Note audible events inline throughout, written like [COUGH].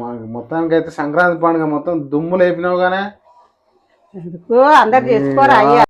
మాకు మొత్తానికి అయితే సంక్రాంతి పండుగ మొత్తం దుమ్ము లేపినావు గానే. ఎందుకు? అందరు చేసుకోరా అయ్యా.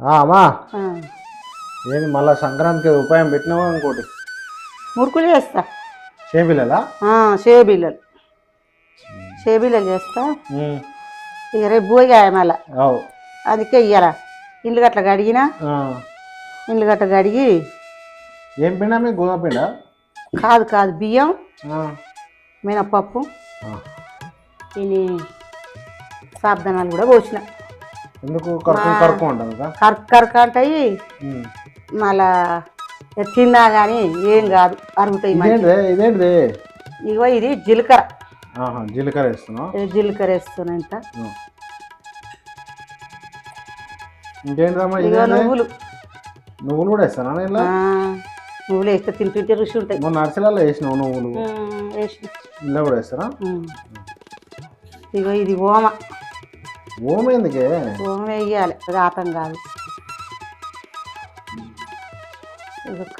ఆ, అమ్మా. ఆ. ఏంది మళ్ళా సంక్రాంతికి ఉపాయం పెట్టినావా ఇంకోటి? మురుకులు చేస్తా. చేపిల్లా ఆ, సేబిల్లలు చేస్తా. ఇక రేపు పోయి మళ్ళా. అవు. అందుకే ఇయ్యాల ఇల్లు గట్ల కడిగినా. ఇల్లు గట్ల కడిగి ఏం పిండా మీ గోధుమ పిండా? కాదు కాదు. బియ్యం ఆ. మినపప్పు ఆ. ఇన్ని సాబ్దనాలు కూడా పోసిన. ఎందుకు? కరుకు అంటాయి. మళ్ళా తిన్నా కానీ ఏం కాదు అరుగుతాయి ఇదేంటిది? ఇగో ఇది జీలకర్ర. జీలకర్ర వేస్తున్నావు? ఇది జీలకర్ర. ఇంకేంటిదమ్మా ఇగో ఇదేంటి నువ్వులు. నువ్వులు కూడా వేస్తానా నువ్వులు వేస్తే తింటుంటే రుచి ఉంటాయి మొన్న అరిసెలలో వేసినావు నువ్వులు వేసిన. ఇలా కూడా వేస్తారా. ఇగో ఇది ఓమ. ఓమ ఎందుకే? ఓమ వేయాలి రాతం కాదు.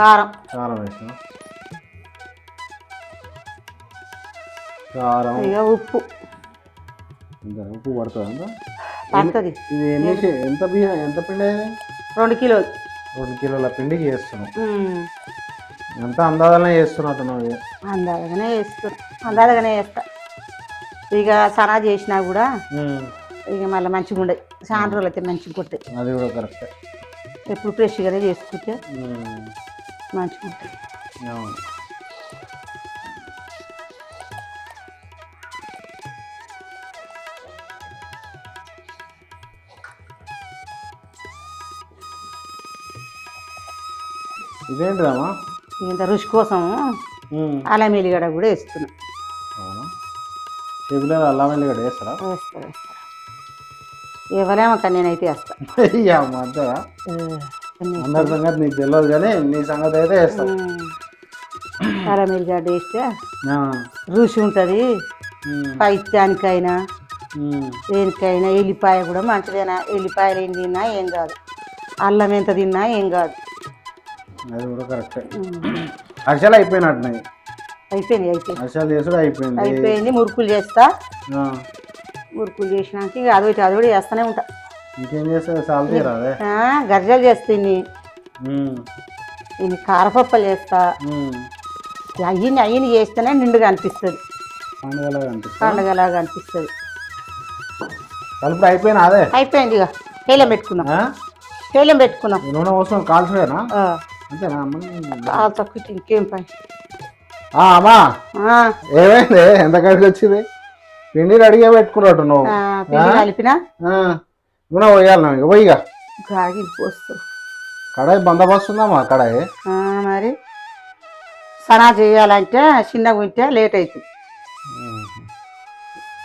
కారం. కారం వేసిన? కారం. ఇక ఉప్పు. ఉప్పు పడుతుంది? పడుతుంది. ఇది ఎంత బియ్యం ఎంత పిండి? రెండు కిలోలు. రెండు కిలోల పిండికి ఎంత అందాదనే చేస్తున్నట్టున్నావు ఇది. అందాలుగానే వేస్తాను అందాలుగానే వేస్తా ఇక సనా చేసినా కూడా ఇక మళ్ళీ మంచిగా చాలా రోజులు అయితే మంచిగా కొట్టాయి అది కూడా కరెక్టే. ఎప్పుడు ఫ్రెష్గానే చేసుకుంటే మంచిగా ఉంటాయి. ఇదేంటిదమ్మా ఇంత రుచి కోసం అల్లం ఎల్లిగడ్డ కూడా వేస్తున్నా. అవునా? చెబులేదు అల్లం వెళ్ళి వేస్తారా వేస్తా వేస్తా. ఇవ్వలేమో కానీ నేనైతే వేస్తా. అయ్యా అంతేగా ఆ, అన్నీ అందరి సంగతి నీకు తెలియదు కానీ నీ సంగతి అయితే వేస్తావు ఉమ్. అల్లం ఎల్లిగడ్డ వేస్తే రుచి ఉంటుంది. పైత్యానికైనా దేనికైనా ఎల్లిపాయ కూడా మంచిదేనా ఎల్లిపాయలు ఏం తిన్నా ఏం కాదు. అల్లం ఎంత తిన్నా ఏం కాదు. అది కూడా కరెక్టే. అరిసెలు అయిపోయినట్టున్నాయి. అయిపోయింది అయిపోయింది అరిసెలు చేసుడు అయిపోయింది. అయిపోయింది మురుకులు చేస్తా. మురుకులు చేసినాక ఇక అదొకటి అదొకటి చేస్తూనే ఉంటా. ఇంకేం చేస్తే సాల్ తీరాదే ఆ, గర్జలు చేస్తా ఇన్ని. ఉమ్, ఇన్ని కారపప్పలు చేస్తా. అయ్యిని అయ్యిని చేస్తేనే నిండుగా అనిపిస్తుంది. పండుగలాగా అనిపిస్తుంది? కలుపుడు అయిపోయినా అదే? అయిపోయింది ఇక. తేలం పెట్టుకుందాం. ఆ? తేలం పెట్టుకుందాం. ఈ నూనె పోసిన కాల్చడేనా? ఆ, అంతేనా? అమ్మ? తక్కువ ఇంకేం పని? ఆ, అమ్మా. ఆ, ఏమైంది? ఎంత కడికి వచ్చింది? పిండి రెడీగా పెట్టుకున్నట్టు నువ్వు. ఆ, పిండి కలిపినా? ఆ, నూనె పోయాలి నువ్వు పోయిగా గాగి పోస్తూ. కడాయి బందోబస్తు ఉందమ్మా కడాయి. ఆ, మరి? సనా చేయాలంటే చిన్నగా ఉంటే లేట్ అవుతుంది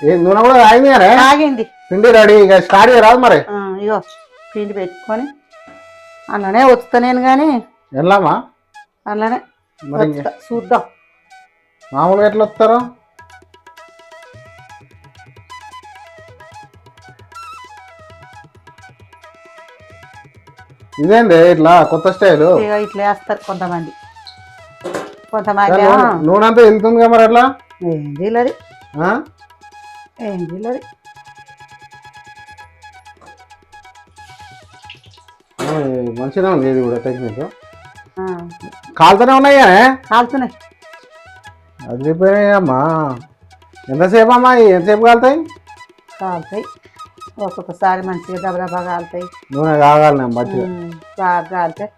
ఏ నూనె కూడా ఆగింది కానీ ఆగింది పిండి రెడీ ఇక స్టార్ట్ చేయరాదు మరి. ఆ, ఇగో పిండి పెట్టుకొని. అందులోనే వస్తానేను కానీ వెళ్ళామా? అందులోనే మరి. చూద్దాం. మామూలుగా ఎట్లా వస్తారు? ఇదేంది ఇట్లా కొత్త స్టైల్? ఇగో ఇట్లా వేస్తారు కొంతమంది. కొంతమంది నూనె అంతా వెళ్తుంది కదా మరి అట్లా? ఏం ఆ? ఏం ఆ, మంచిగా ఉంది ఇది కూడా టెక్నిక్ కాలుతూనే ఉన్నాయా? కాలుతున్నాయి అదిరిపోయాయమ్మా ఎంతసేపు అమ్మా ఎంతసేపు కాలుతాయి? కాలుతాయి. ఒక్కొక్కసారి మంచిగా దబదబా కాలుతాయి. నూనె కాగాలి బట్టి బాగా కాలుతాయి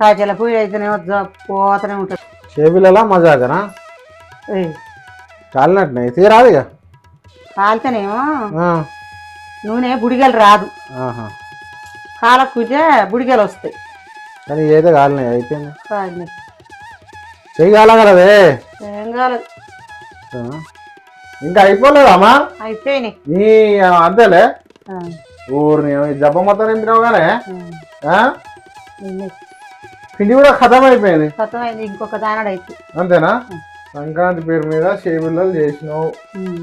కాజల పూజ అయితేనేమో జ- పోతూనే ఉంటుంది. చేపిల్లలో మజాకనా? ఏయ్, కాలినట్టున్నాయి. తీరాదు ఇక. కాలితేనేమో నూనె బుడిగలు రాదు. ఆహా. కాలకుంటే బుడిగలు వస్తాయి. కానీ ఏదో కాలినాయి అయిపోయింది. చెయ్యి కదా అదే ఏం కాలేదు ఆ. ఇంకా అయిపోలేదమ్మా అయిపోయినాయి. నీ అంతేలే? ఆ, ఊరిని ఈ దెబ్బ మొత్తం నింపినావు కానీ ఆ, ఆ? ఉన్నాయి. పిండి కూడా ఖతం అయిపోయింది ఇంకొక దానడు అయితే అంతేనా సంక్రాంతి పేరు మీద చేపిల్లలు చేసినావు. ఉమ్.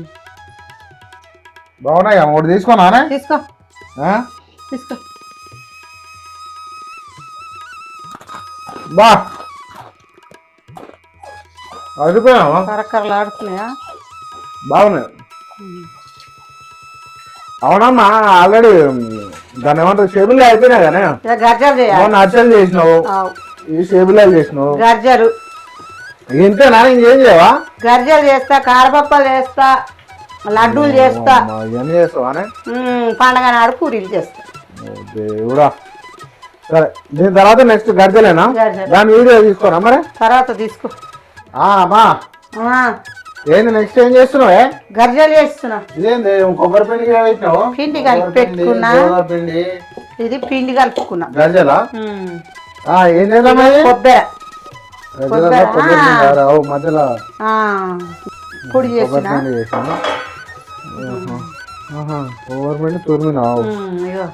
బాగున్నాయి? ఒకటి తీసుకున్నానే తీసుకో. ఆ? తీసుకో. బా. అదిపోయావా? కరకరలు ఆడుతున్నాయా బాగున్నాయి. అవునమ్మా ఆల్రెడీ దాని ఏమంటారు షేబుల్ అయిపోయినాయి కానీ మొన్న అచ్చలు చేసినావు. ఈ షేబుల్ చేసినావు. గర్జలు. ఇంతేనా? ఇంకేం చేయవా? గర్జలు చేస్తా కారపప్పలు చేస్తా లడ్డూలు చేస్తా. ఇవన్నీ చేస్తావా పండగ నాడు పూరీలు చేస్తా. దేవుడా. సరే దీని తర్వాత నెక్స్ట్ గర్జలేనా గర్జలు. దాని వీడియో తీసుకోరా మరి? తర్వాత తీసుకో. ఆ, అమ్మా. ఆ, ఏంది నెక్స్ట్ ఏం చేస్తున్నావే గర్జలు చేస్తున్నా. ఇదేంది కొబ్బరి పిండి పెట్టినావు? పిండి కలిపి పెట్టుకున్నా. పిండి ఇది పిండి కలుపుకున్నా. గర్జలా? ఏం చేద్దామా ఇది? కొబ్బరి. మధ్యలో. పొడి చేసిన కొబ్బరి తురిమినావు.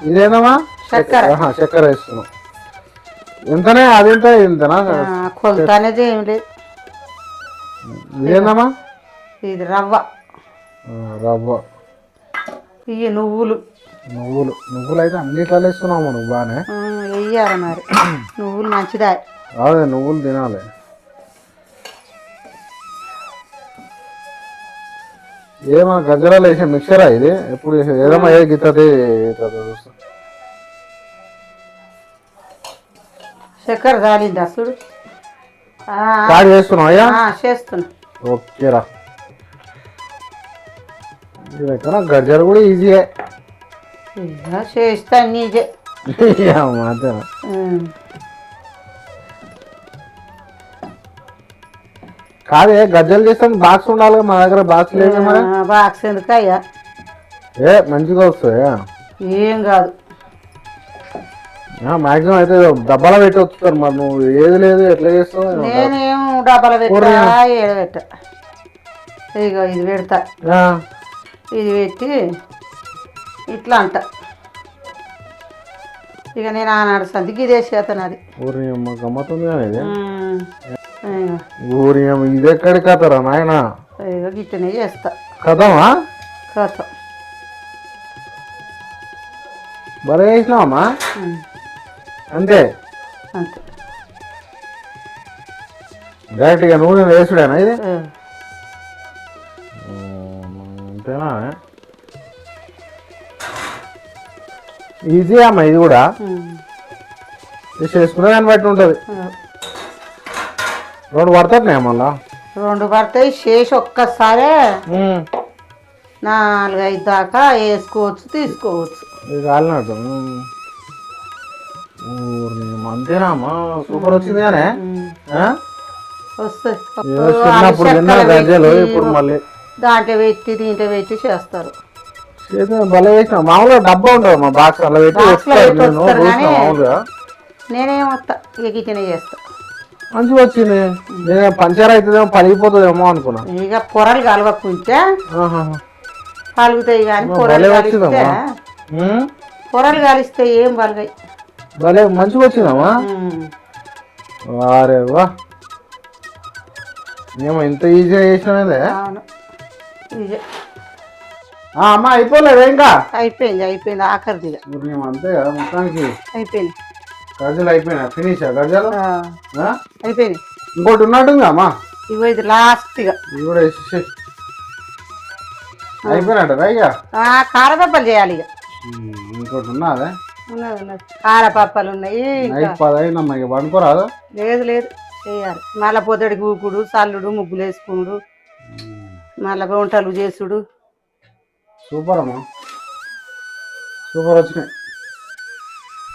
ఇదేనమ్మా చక్కెర. చక్కెర వేస్తున్నావు ఎంతనే అదెంత ఇంతనా? ఆ, కొలత అనేది ఏం లేదు ఇదేనమ్మా ఇది రవ్వ. రవ్వ. ఇవి నువ్వులు. నువ్వులు. నువ్వులు అయితే అన్నిట్లో వేస్తున్నావు నువ్వు బాగానే. వెయ్యాలి మరి. నువ్వులు మంచిదా. అదే నువ్వులు తినాలి. ఏమో గజ్జరాలు వేసే మిక్చరా ఇది? ఎప్పుడు ఏదమ్మా ఏ గిత్తది? చూస్తా చక్కెర అసలు. ఆ, స్టార్ట్ చేస్తున్నావు చేస్తున్నా. ఓకేరా ఎక్కడ గజ్జలు కూడా ఈజీయే. చేస్తా అంతేనా [LAUGHS] ఉమ్. కాదే గజ్జలు చేస్తాను బాక్స్ ఉండాలి మా దగ్గర బాక్స్ లేదు బాక్స్ ఎందుకు అయ్యా ఏ మంచిగా వస్తాయి? ఏం కాదు. మాక్సిమం అయితే డబ్బాలో పెట్టి వస్తారు మరి నువ్వు. ఏది లేదు ఎట్లా చేస్తావు? నేనేం డబ్బాలు పెట్టా ఏడ పెట్టా. ఇగో ఇది పెడతా. ఇది పెట్టి ఇట్లా అంట. ఇక నేను ఆనాడు సందికి ఇదే చేతను అది ఊరి అమ్మ గమ్మతుంది కానీ ఇది. ఎక్కడికి కథరా నాయన? ఇగో గిట్టనే చేస్తా. కథమా? కథ. భలే వేసినావమ్మా. అంతే. అంతే? డైరెక్ట్గా నూనె వేసుడేనా ఇది. అంతేనా? ఈజీ అమ్మ ఇది కూడా. చేసుకునే దాన్ని బట్టి ఉంటుంది. రెండు పడుతున్నాయి మళ్ళా? రెండు పడతాయి. చేసి ఒక్కసారే. నాలుగైదు దాకా వేసుకోవచ్చు తీసుకోవచ్చు. ఇది కాలినట్టు. ఉమ్. ఊరిని అమ్మ, అంతేనా అమ్మ సూపర్ వచ్చింది చిన్నప్పుడు తిన్నా గజ్జలు ఇప్పుడు మళ్ళీ. దాంట్లో పెట్టి దీంట్లో పెట్టి చేస్తారు. భలే వేసిన మామూలుగా డబ్బా ఉంటుంది మా బాక్స్ అలా పెట్టి మామూలుగా నేనేం వస్తా ఇక గిట్లనే చేస్తా. మంచిగా వచ్చింది. నేను పంచర్ అవుతుందేమో పలిగిపోతుందేమో అనుకున్నా. ఇక పొరలు కలవకుంటే. పలుగుతాయి కానీ పొరలు పొరలు కలిస్తే ఏం పలగాయి భలే మంచిగా వచ్చిందమ్మా. వారే వా. ఏమో ఇంత ఈజీగా చేసినదే. అవును. అమ్మ అయిపోలేదు ఇంకా? అయిపోయింది అయిపోయింది ఆఖరిదిగా ఊరిని ఏమో అంతే కదా మొత్తానికి. అయిపోయింది. గజలు అయిపోయినా ఫినిష్ గజలు? ఆ, ఆ? అయిపోయింది ఇంకోటి ఉన్నట్టుందా అమ్మా? ఇగో ఇది లాస్ట్గా ఇది కూడా వేసేసి అయిపోయినట్టు ఇక? ఆ, కారపప్పలు చేయాలి ఇక. ఇంకోటి ఉన్నదే? ఉన్నది ఉన్నది. కారపప్పలు ఉన్నాయి ఇంకా నైట్ పది అయిందమ్మా ఇక పడుకోరాదు లేదు లేదు. చేయాలి మళ్ళా పొద్దుడికి ఊకుడు చల్లుడు ముగ్గులు వేసుకుడు. మళ్ళా వంటలు చేసుడు. సూపర్ అమ్మా సూపర్ వచ్చినాయి.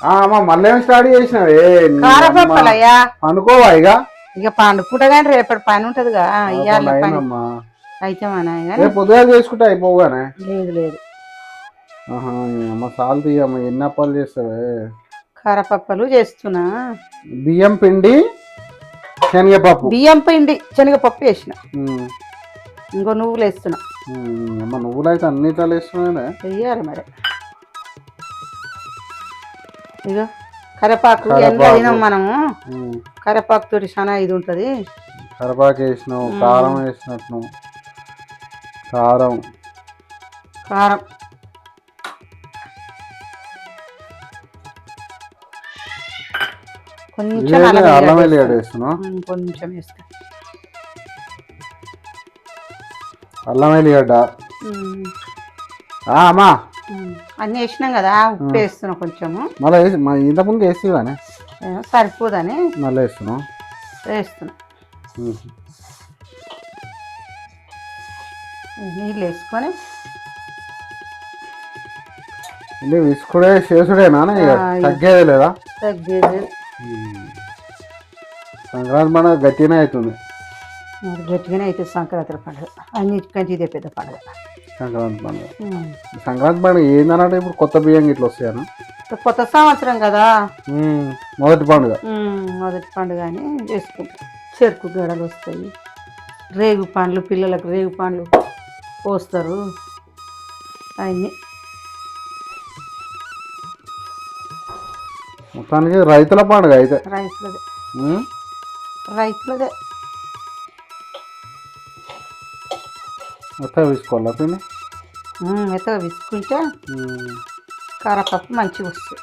ఆ, అమ్మా మళ్ళీ ఏం స్టార్ట్ చేసినావే? నీ అమ్మ. అయ్యా అనుకోవా ఇక? ఇక పండుకుంటా కానీ రేపటి పని ఉంటుందిగా ఇయ్యాలి పని. అయితే మన కానీ రేపు పొద్దుగా చేసుకుంటే అయిపోగానే లేదు లేదు. ఆహా, ఈ అమ్మ సాల్ తీయమ్మ ఎన్ని అప్పాలు చేస్తావే? కారపప్పలు చేస్తున్నా. బియ్యం పిండి శనగపప్పు. బియ్యం పిండి శనగపప్పు వేసిన ఉమ్, ఇంకో నువ్వులు వేస్తున్నా. ఉమ్, అమ్మ నువ్వులు అయితే అన్నిట్లో వేస్తున్నాయి వెయ్యాలి మరి. ఇక కరివేపాకు కరివేపాకు. ఎండ తినం మనము? కరివేపాకు తోటి చాలా ఇది ఉంటుంది. కరపాకు వేసినావు కారం వేసినట్టు కారం. కారం. కొంచెం అల్లం వెల్లిగడ్డ వెల్లిగడ్డ వేస్తా. వేస్తున్నావు ఉమ్, కొంచెం వేస్తా. అల్లం ఆ, అమ్మా. అన్నీ వేసినాం కదా ఉప్పు వేస్తున్నాం కొంచెము. మళ్ళీ వేసి ఇంతకుముందు వేసి కానీ ఏమో సరిపోదని. మళ్ళీ వేస్తున్నాం. వేస్తున్నాం. నీళ్ళు వేసుకొని. ఇది విసుకుడే చేసుడేనా ఆ, ఇక. తగ్గేది లేదా? తగ్గేది. సంక్రాంతి పండుగ గట్టినే అవుతుంది. మరి గట్టిగానే అయితే సంక్రాంతి పండుగ. అన్నిటికంటే ఇదే పెద్ద పండుగ. సంక్రాంతి పండుగ. సంక్రాంతి పండుగ ఏందనంటే ఇప్పుడు కొత్త బియ్యం ఇట్లా వస్తాయను? కొత్త సంవత్సరం కదా. మొదటి పండుగ. మొదటి పండుగ అని చేసుకుంటాం. చెరుకు గడలు వస్తాయి. రేగు పండ్లు పిల్లలకు రేగు పండ్లు పోస్తారు. అన్నీ మొత్తానికి రైతుల పండుగ అయితే. రైతులదే. రైతులదే. మొత్తం వేసుకోవాలా పిండి? మెత్తగా విసుకుంటే. కారపప్పు మంచిగా వస్తుంది.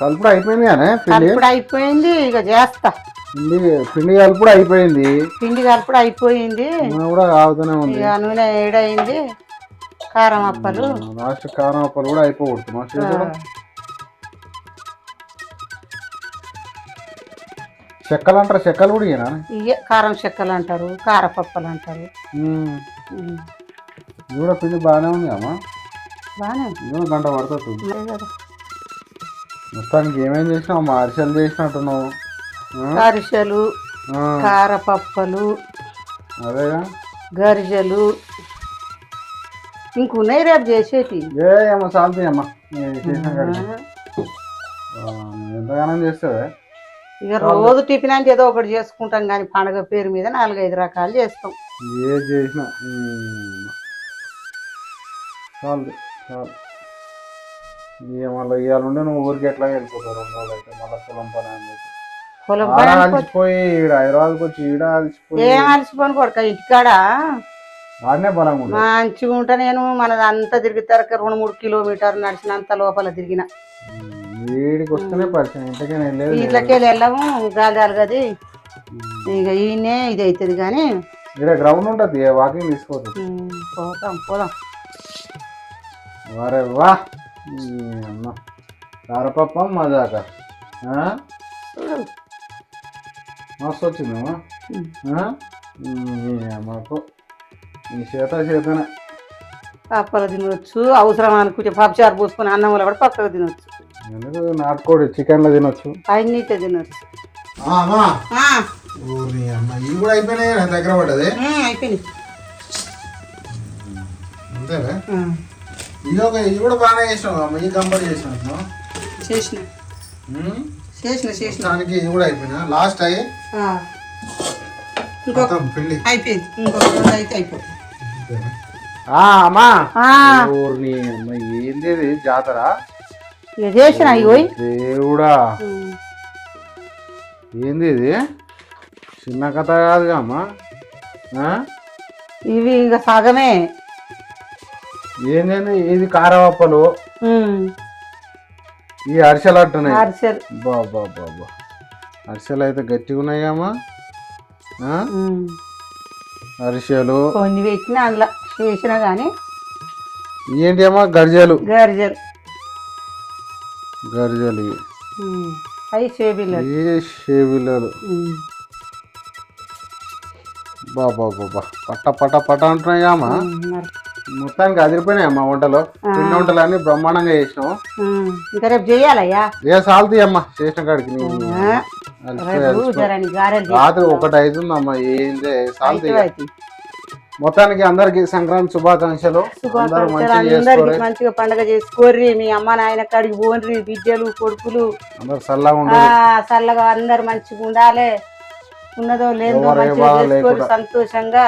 కలుపుడు అయిపోయింది కానీ పిండి? కలుపుడు అయిపోయింది ఇక చేస్తా. పిండి పిండి కలుపుడు అయిపోయింది. పిండి కలుపుడు అయిపోయింది. కూడా కాగుతూనే ఉంది. నూనె ఏడైంది. కారం అప్పలు లాస్ట్ కారం అప్పలు కూడా ఆ, చేతులు చెక్కలు అంటారు చెక్కలు కూడా ఇయ్యనా? ఇవే కారం చెక్కలు అంటారు కారపప్పలు అంటారు ఇది కూడా పిండి బాగానే ఉంది అమ్మా. బాగానే ఇది గంట పడుతుంది. మొత్తానికి ఏమేం చేసినావు? మా అరిసెలు చేసినట్టున్నావు? అరిసెలు కారపప్పలు అదేగా. గరిజెలు ఇంకున్నాయి రేపు చేసేటి. ఏ అమ్మ చాలుతాయి అమ్మ. ఎంతగానో చేస్తావే? ఇక రోజు టిఫిన్ అంటే ఏదో ఒకటి చేసుకుంటాం కానీ పండగ పేరు మీద నాలుగైదు రకాలు చేస్తాం. ఏది చేసినా. చాలు చాలు ఇక మళ్ళీ ఇవాళ ఉండి నువ్వు ఊరికి ఎట్లా వెళ్ళిపోతావు? రెండు రోజులు అయితే మళ్ళీ పొలం పని అని చెప్పి. పొలం అలసిపోయి ఈడ హైదరాబాద్కి వచ్చి ఈడ అలసిపోయి ఏం అలసిపోను కొడుక ఇంటికాడ? మంచిగా ఉంటా నేను. మనది అంతా తిరుగుతారు రెండు మూడు కిలోమీటర్ నడిచినంత లోపల తిరిగిన. ఇట్లకే వెళ్ళము గాలి అలగది. ఇక ఈయనే ఇది అవుతుంది కానీ ఇక్కడ గ్రౌండ్ ఉంటుంది వాకింగ్ తీసుకోవద్దు ఉమ్, పోతాం పోదాం. వరే వా. కారపప్పం మజాక. మస్తు వచ్చిందమ్మా. ఉమ్. ఈ చేత చేతనే పప్పలు తినవచ్చు అవసరం అనుకుంటే పప్పుచారు పోసుకొని అన్నంలో కూడా పక్కకు తినవచ్చు ఎందుకు? నాటుకోడి చికెన్లో తినొచ్చు. అన్నిటే తినవచ్చు అమ్మా. ఆ, ఊరి అమ్మ ఇవి కూడా అయిపోయినాయి నా దగ్గర పడ్డది? అయిపోయింది అంతేనా? ఇది ఒక ఇది కూడా బాగానే చేసినావు అమ్మ ఈ కంపెనీ చేసినావు చేసిన. చేసిన చేసిన. దానికి ఇది కూడా అయిపోయినా? లాస్ట్ అయ్యి. ఇంకొక మొత్తం పిండి. అయిపోయింది. ఇంకొక అయితే అయిపోతుంది. అమ్మా. ఆ, ఊరిని అమ్మ ఏంది ఇది జాతర ఇక చేసిన దేవుడా. ఏంది ఇది చిన్న కథ కాదుగా అమ్మా. ఆ? ఇవి ఇంకా సగమే. ఏంది ఇది కారవప్పలు. ఉమ్, ఈ అరిసెలు అంటున్నాయి అరిసెలు. బాబా బాబా అరిసెలు అయితే గట్టిగా ఉన్నాయి అమ్మా. ఆ? ఉమ్, అరిసెలు కొన్ని పెట్టిన అందులో చేసిన కానీ ఏంటి అమ్మా గర్జలు. గరిజలు గర్జలు అవి చేబిల్లలు ఏ షేవిలలు ఉమ్, బాబా బాబా పట్ట పట్ట పట్ట అంటున్నాయి అమ్మా. మొత్తానికి అదిరిపోయినాయి అమ్మా వంటలు పిండి వంటలు అన్ని బ్రహ్మాండంగా చేసినావు. ఇంకా రేపు చేయాలయ్యా? ఏ సాల్తీ అమ్మా చేసిన కాడికి రాత్రి ఒకటి ఏంది సాల్తీ అయితే మొత్తానికి అందరికి సంక్రాంతి శుభాకాంక్షలు. మంచిగా అందరికి చేసుకోరు. మంచిగా పండగ చేసుకోర్రి మీ అమ్మ నాయన కాడికి పోన్రి బిడ్డలు కొడుకులు. అందరు చల్లగా అందరు మంచిగా ఉండాలి. ఉన్నదో లేదో. సంతోషంగా.